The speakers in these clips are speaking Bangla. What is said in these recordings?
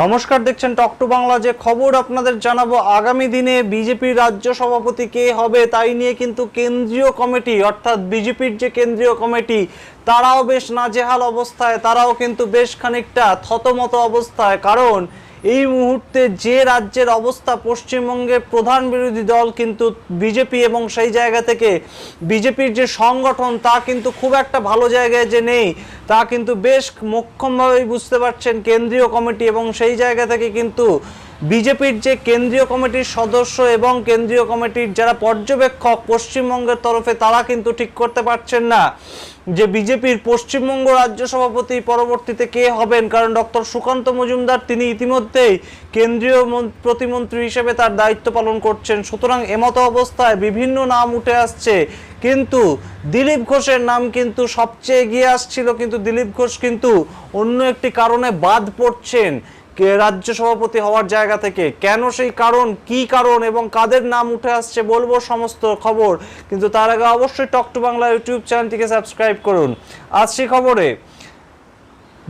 নমস্কার, দেখছেন টক টু বাংলা। যে খবর আপনাদের জানাব, আগামী দিনে বিজেপির রাজ্য সভাপতি কে হবে তাই নিয়ে কিন্তু কেন্দ্রীয় কমিটি, অর্থাৎ বিজেপির যে কেন্দ্রীয় কমিটি, তারাও বেশ নাজেহাল অবস্থায়, তারাও কিন্তু বেশ খানিকটা থতমত অবস্থায়। কারণ এই মুহূর্তে যে রাজ্যের অবস্থা পশ্চিমবঙ্গের প্রধান বিরোধী দল কিন্তু বিজেপি এবং সেই জায়গা থেকে বিজেপির যে সংগঠন তা কিন্তু খুব একটা ভালো জায়গায় যে নেই, তা কিন্তু বেশ মোক্ষমভাবেই বুঝতে পারছেন কেন্দ্রীয় কমিটি এবং সেই জায়গা থেকে কিন্তু বিজেপির যে কেন্দ্রীয় কমিটির সদস্য এবং কেন্দ্রীয় কমিটির যারা পর্যবেক্ষক পশ্চিমবঙ্গের তরফে, তারা কিন্তু ঠিক করতে পারছেন না যে বিজেপির পশ্চিমবঙ্গ রাজ্য সভাপতি পরবর্তীতে কে হবেন। কারণ ডক্টর সুকান্ত মজুমদার, তিনি ইতিমধ্যেই কেন্দ্রীয় মন- প্রতিমন্ত্রী হিসেবে তার দায়িত্ব পালন করছেন। সুতরাং এমতো অবস্থায় বিভিন্ন নাম উঠে আসছে, কিন্তু দিলীপ ঘোষের নাম কিন্তু সবচেয়ে এগিয়ে আসছিল। কিন্তু দিলীপ ঘোষ কিন্তু অন্য একটি কারণে বাদ পড়ছেন। রাজ্য সভাপতি হওয়ার জায়গা থেকে? কেন সেই কারণ? কি কারণ? এবং কাদের নাম উঠে আসছে? বলব সমস্ত খবর। কিন্তু তার আগে অবশ্যই টক টু বাংলা ইউটিউব চ্যানেলটিকে সাবস্ক্রাইব করুন। আজ সেই খবরে,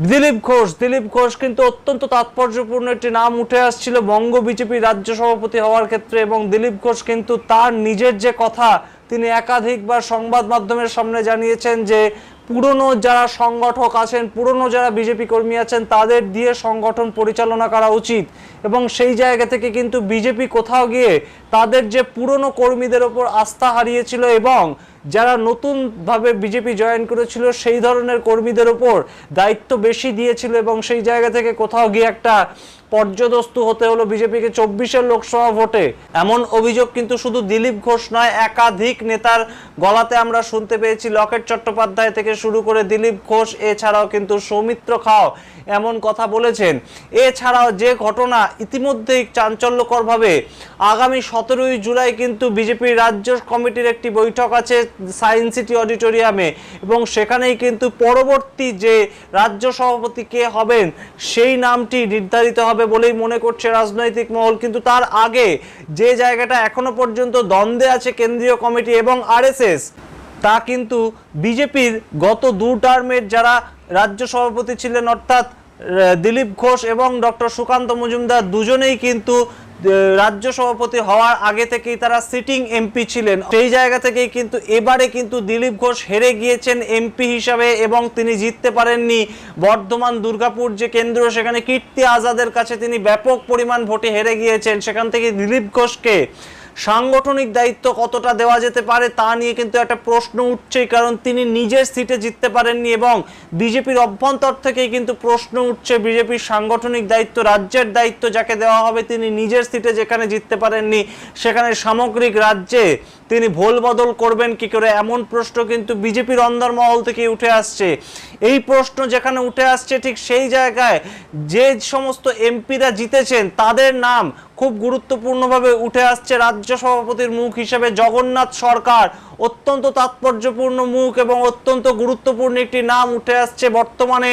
দিলীপ ঘোষ। দিলীপ ঘোষ কিন্তু অত্যন্ত তাৎপর্যপূর্ণ একটি নাম উঠে আসছিল বঙ্গ বিজেপি রাজ্য সভাপতি হওয়ার ক্ষেত্রে এবং দিলীপ ঘোষ কিন্তু তার নিজের যে কথা তিনি একাধিকবার সংবাদ মাধ্যমের সামনে জানিয়েছেন যে পুরনো যারা সংগঠক আছেন, পুরনো যারা বিজেপি কর্মী আছেন, তাদের দিয়ে সংগঠন পরিচালনা করা উচিত। এবং সেই জায়গা থেকে কিন্তু বিজেপি কোথাও গিয়ে তাদের যে পুরনো কর্মীদের ওপর আস্থা হারিয়েছিল এবং যারা নতুনভাবে বিজেপি জয়েন করেছিল, সেই ধরনের কর্মীদের ওপর দায়িত্ব বেশি দিয়েছিল এবং সেই জায়গা থেকে কোথাও গিয়ে একটা পর্যদস্তু হতে হলো বিজেপিকে চব্বিশের লোকসভা ভোটে। এমন অভিযোগ কিন্তু শুধু দিলীপ ঘোষ নয়, একাধিক নেতার গলাতে আমরা শুনতে পেয়েছি। লকেট চট্টোপাধ্যায় থেকে শুরু করে দিলীপ ঘোষ, এছাড়াও কিন্তু সৌমিত্র খাও এমন কথা বলেছেন। এছাড়াও যে ঘটনা ইতিমধ্যেই চাঞ্চল্যকরভাবে আগামী সতেরোই জুলাই কিন্তু বিজেপির রাজ্য কমিটির একটি বৈঠক আছে সায়েন্স সিটি অডিটোরিয়ামে এবং সেখানেই কিন্তু পরবর্তী যে রাজ্য সভাপতি কে হবেন সেই নামটি নির্ধারিত হবে বলেই মনে করছে রাজনৈতিক মহল। কিন্তু তার আগে যে জায়গাটা এখনও পর্যন্ত দ্বন্দ্বে আছে কেন্দ্রীয় কমিটি এবং আরএসএস, তা কিন্তু বিজেপির গত দু টার্মের যারা রাজ্য সভাপতি ছিলেন অর্থাৎ দিলীপ ঘোষ এবং ডক্টর সুকান্ত মজুমদার দুজনেই কিন্তু রাজ্য সভাপতি হওয়ার আগে থেকেই তারা সিটিং এমপি ছিলেন। সেই জায়গা থেকেই কিন্তু এবারে কিন্তু দিলীপ ঘোষ হেরে গিয়েছেন এমপি হিসাবে এবং তিনি জিততে পারেননি। বর্ধমান দুর্গাপুর যে কেন্দ্র, সেখানে কীর্তি আজাদের কাছে তিনি ব্যাপক পরিমাণ ভোটে হেরে গিয়েছেন। সেখান থেকে দিলীপ ঘোষকে সাংগঠনিক দায়িত্ব কতটা দেওয়া যেতে পারে তা নিয়ে কিন্তু একটা প্রশ্ন উঠছেই, কারণ তিনি নিজের সিটে জিততে পারেননি এবং বিজেপির অভ্যন্তর থেকেই কিন্তু প্রশ্ন উঠছে বিজেপির সাংগঠনিক দায়িত্ব, রাজ্যের দায়িত্ব যাকে দেওয়া হবে তিনি নিজের সিটে যেখানে জিততে পারেননি সেখানে সামগ্রিক রাজ্যে তিনি ভোল বদল করবেন কি করে? এমন প্রশ্ন কিন্তু বিজেপির অন্দরমহল থেকে উঠে আসছে। এই প্রশ্ন যেখানে উঠে আসছে ঠিক সেই জায়গায় যে সমস্ত এমপিরা জিতেছেন, তাদের নাম খুব গুরুত্বপূর্ণভাবে উঠে আসছে রাজ্য সভাপতির মুখ হিসেবে জগন্নাথ সরকার অত্যন্ত তাৎপর্যপূর্ণ মুখ এবং অত্যন্ত গুরুত্বপূর্ণ একটি নাম উঠে আসছে। বর্তমানে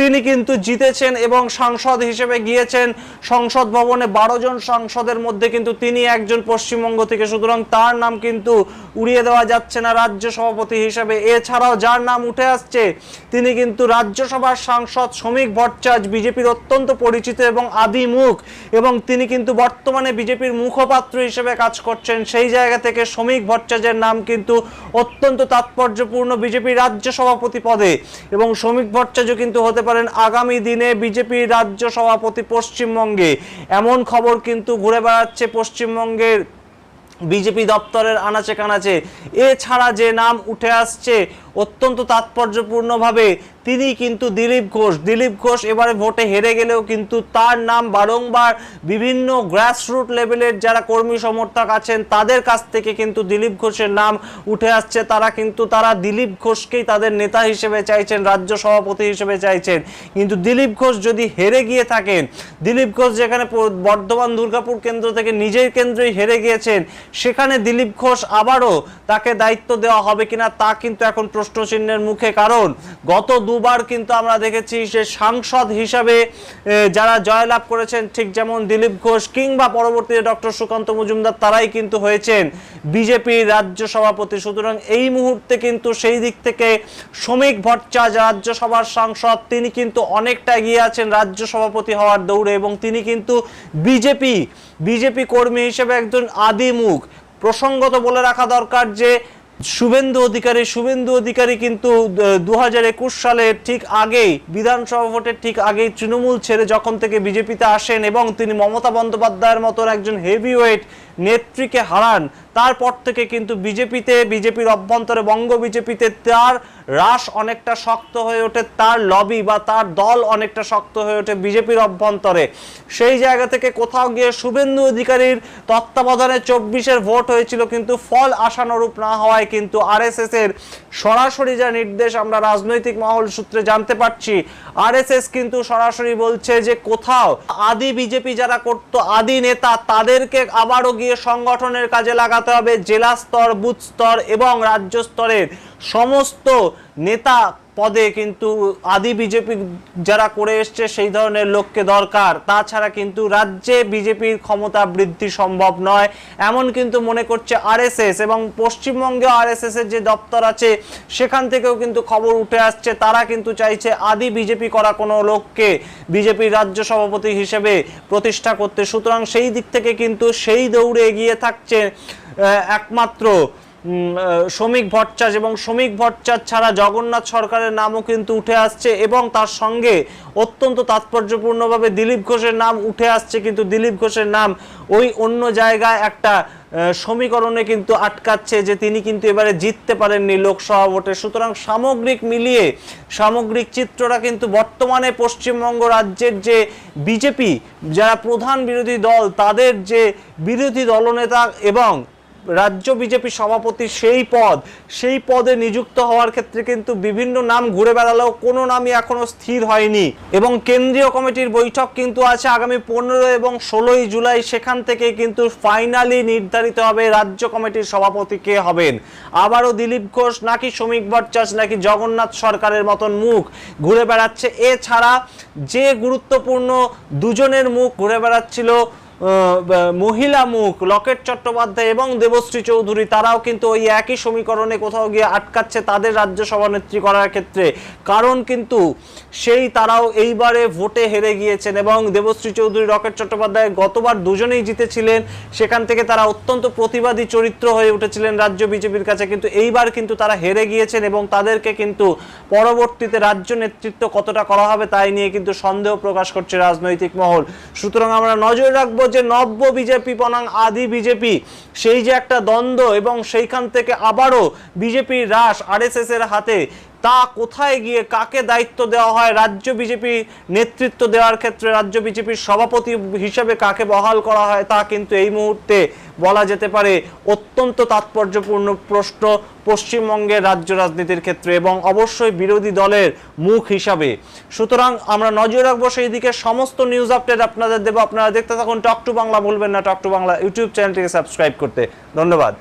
তিনি কিন্তু জিতেছেন এবং সাংসদ হিসেবে গিয়েছেন। সংসদ ভবনে বারো জন সাংসদের মধ্যে কিন্তু তিনি একজন পশ্চিমবঙ্গ থেকে। সুতরাং তার নাম কিন্তু উড়িয়ে দেওয়া যাচ্ছে না রাজ্য সভাপতি হিসেবে। এছাড়াও যার নাম উঠে আসছে, তিনি কিন্তু রাজ্যসভার সাংসদ শ্রমিক ভট্টাচার্য বিজেপির অত্যন্ত পরিচিত এবং আদি মুখ। এবং তিনি কিন্তু বর্তমানে বিজেপির মুখপাত্র হিসেবে কাজ করছেন। সেই জায়গা থেকে শ্রমিক ভট্টাচার্যের নাম কিন্তু অত্যন্ত তাৎপর্যপূর্ণ বিজেপি রাজ্য সভাপতি পদে। এবং শ্রমিক ভট্টাচার্য কিন্তু হতে পারেন আগামী দিনে বিজেপির রাজ্য সভাপতি পশ্চিমবঙ্গে। এমন খবর কিন্তু ঘুরে বেড়াচ্ছে পশ্চিমবঙ্গের বিজেপি দপ্তরের আনাচে কানাচে। এছাড়া যে নাম উঠে আসছে অত্যন্ত তাৎপর্যপূর্ণভাবে। তিনি কিন্তু দিলীপ ঘোষ। দিলীপ ঘোষ এবারে ভোটে হেরে গেলেও কিন্তু তার নাম বারংবার বিভিন্ন গ্রাসরুট লেভেলের যারা কর্মী সমর্থক আছেন, তাদের কাছ থেকে কিন্তু দিলীপ ঘোষের নাম উঠে আসছে। তারা কিন্তু, তারা দিলীপ ঘোষকেই তাদের নেতা হিসেবে চাইছেন, রাজ্য সভাপতি হিসেবে চাইছেন। কিন্তু দিলীপ ঘোষ যদি হেরে গিয়ে থাকেন, দিলীপ ঘোষ যেখানে বর্ধমান দুর্গাপুর কেন্দ্র থেকে নিজের কেন্দ্রেই হেরে গিয়েছেন, সেখানে দিলীপ ঘোষ আবারও তাকে দায়িত্ব দেওয়া হবে কিনা তা কিন্তু এখন প্রশ্ন প্রশ্নচিহ্নের মুখে কারণ গত দুবার কিন্তু আমরা দেখেছি সে সাংসদ হিসাবে যারা জয়লাভ করেছেন ঠিক যেমন দিলীপ ঘোষ কিংবা পরবর্তীতে ডক্টর সুকান্ত মজুমদার, তারাই কিন্তু হয়েছেন বিজেপির রাজ্য সভাপতি। সুতরাং এই মুহূর্তে কিন্তু সেই দিক থেকে শ্রমিক ভট্টাচার্য রাজ্যসভার সাংসদ, তিনি কিন্তু অনেকটা এগিয়ে আছেন রাজ্য সভাপতি হওয়ার দৌড়ে এবং তিনি কিন্তু বিজেপি বিজেপি কর্মী হিসেবে একজন আদি মুখ প্রসঙ্গত বলে রাখা দরকার যে শুভেন্দু অধিকারী শুভেন্দু অধিকারী কিন্তু দু হাজার একুশ সালের ঠিক আগেই, বিধানসভা ভোটের ঠিক আগেই তৃণমূল ছেড়ে যখন থেকে বিজেপিতে আসেন এবং তিনি মমতা বন্দ্যোপাধ্যায়ের মতন একজন হেভিওয়েট নেত্রীকে হারান। তারপর থেকে কিন্তু বিজেপিতে, বিজেপির অভ্যন্তরে বঙ্গ বিজেপিতে তার রাস অনেকটা শক্ত হয়ে ওঠে, তার লবি বা তার দল অনেকটা শক্ত হয়ে ওঠে বিজেপির অভ্যন্তরে। সেই জায়গা থেকে কোথাও গিয়ে শুভেন্দু অধিকারীর তত্ত্বাবধানে চব্বিশের ভোট হয়েছিল কিন্তু ফল আশানুরূপ না হওয়ায় কিন্তু আরএসএস এর সরাসরি যা নির্দেশ আমরা রাজনৈতিক মহল সূত্রে জানতে পারছি, আরএসএস কিন্তু সরাসরি বলছে যে কোথাও আদি বিজেপি যারা করতো, আদি নেতা, তাদেরকে আবারও গিয়ে সংগঠনের কাজে লাগাতে হবে জেলা স্তর বুথ স্তর এবং রাজ্য স্তরের সমস্ত নেতা পদে কিন্তু আদি বিজেপি যারা করে এসছে সেই ধরনের লোককে দরকার। তাছাড়া কিন্তু রাজ্যে বিজেপির ক্ষমতা বৃদ্ধি সম্ভব নয়, এমন কিন্তু মনে করছে আরএসএস এবং পশ্চিমবঙ্গে আরএসএস এর যে দপ্তর আছে, সেখান থেকেও কিন্তু খবর উঠে আসছে, তারা কিন্তু চাইছে আদি বিজেপি করা কোনো লোককে বিজেপির রাজ্য সভাপতি হিসেবে প্রতিষ্ঠা করতে। সুতরাং সেই দিক থেকে কিন্তু সেই দৌড়ে এগিয়ে থাকছে একমাত্র শ্রমিক ভট্টাচার্য এবং শ্রমিক ভট্টাচার্য ছাড়া জগন্নাথ সরকারের নামও কিন্তু উঠে আসছে এবং তার সঙ্গে অত্যন্ত তাৎপর্যপূর্ণভাবে দিলীপ ঘোষের নাম উঠে আসছে, কিন্তু দিলীপ ঘোষের নাম ওই অন্য জায়গায় একটা সমীকরণে কিন্তু আটকাচ্ছে যে তিনি কিন্তু এবারে জিততে পারেননি লোকসভা ভোটে। সুতরাং সামগ্রিক মিলিয়ে, সামগ্রিক চিত্রটা কিন্তু বর্তমানে পশ্চিমবঙ্গ রাজ্যের যে বিজেপি, যারা প্রধান বিরোধী দল, তাদের যে বিরোধী দলনেতা এবং রাজ্য বিজেপি সভাপতি সেই পদ, সেই পদে নিযুক্ত হওয়ার ক্ষেত্রে কিন্তু বিভিন্ন নাম ঘুরে বেড়ালেও কোনো নামই এখনও স্থির হয়নি। এবং কেন্দ্রীয় কমিটির বৈঠক কিন্তু আছে আগামী পনেরো এবং ষোলোই জুলাই, সেখান থেকে কিন্তু ফাইনালি নির্ধারিত হবে রাজ্য কমিটির সভাপতি কে হবেন। আবারও দিলীপ ঘোষ নাকি শ্রমিক ভট্টাচার্য নাকি জগন্নাথ সরকারের মতন মুখ ঘুরে বেড়াচ্ছে। এছাড়া যে গুরুত্বপূর্ণ দুজনের মুখ ঘুরে বেড়াচ্ছিল মহিলা মুখ, লকেট চট্টোপাধ্যায় এবং দেবশ্রী চৌধুরী, তারাও কিন্তু ওই একই সমীকরণে কোথাও গিয়ে আটকাচ্ছে তাদের রাজ্য সভানেত্রী করার ক্ষেত্রে। কারণ কিন্তু সেই তারাও এইবারে ভোটে হেরে গিয়েছেন এবং দেবশ্রী চৌধুরী রকেট চট্টোপাধ্যায় গতবার দুজনেই জিতেছিলেন। সেখান থেকে তারা অত্যন্ত প্রতিবাদী চরিত্র হয়ে উঠেছিলেন রাজ্য বিজেপির কাছে। কিন্তু এইবার কিন্তু তারা হেরে গিয়েছেন এবং তাদেরকে কিন্তু পরবর্তীতে রাজ্য নেতৃত্ব কতটা করা হবে তাই নিয়ে কিন্তু সন্দেহ প্রকাশ করছে রাজনৈতিক মহল। সুতরাং আমরা নজর রাখব যে নব্য বিজেপি বনাং আদি বিজেপি, সেই যে একটা দ্বন্দ্ব এবং সেইখান থেকে আবারও বিজেপির রাস আরএসএস এর হাতে তা কোথায় গিয়ে কাকে দায়িত্ব দেওয়া হয়? রাজ্য বিজেপি নেতৃত্ব দেওয়ার ক্ষেত্রে রাজ্য বিজেপির সভাপতি হিসেবে কাকে বহাল করা হয় তা কিন্তু এই মুহূর্তে বলা যেতে পারে অত্যন্ত তাৎপর্যপূর্ণ প্রশ্ন পশ্চিমবঙ্গের রাজ্য রাজনীতির ক্ষেত্রে এবং অবশ্যই বিরোধী দলের মুখ হিসাবে। সুতরাং আমরা নজর রাখব সেই দিকে সমস্ত নিউজ আপডেট আপনাদের দেবো। আপনারা দেখতে থাকুন টক টু বাংলা, ভুলবেন না টক টু বাংলা ইউটিউব চ্যানেলটিকে সাবস্ক্রাইব করতে। ধন্যবাদ।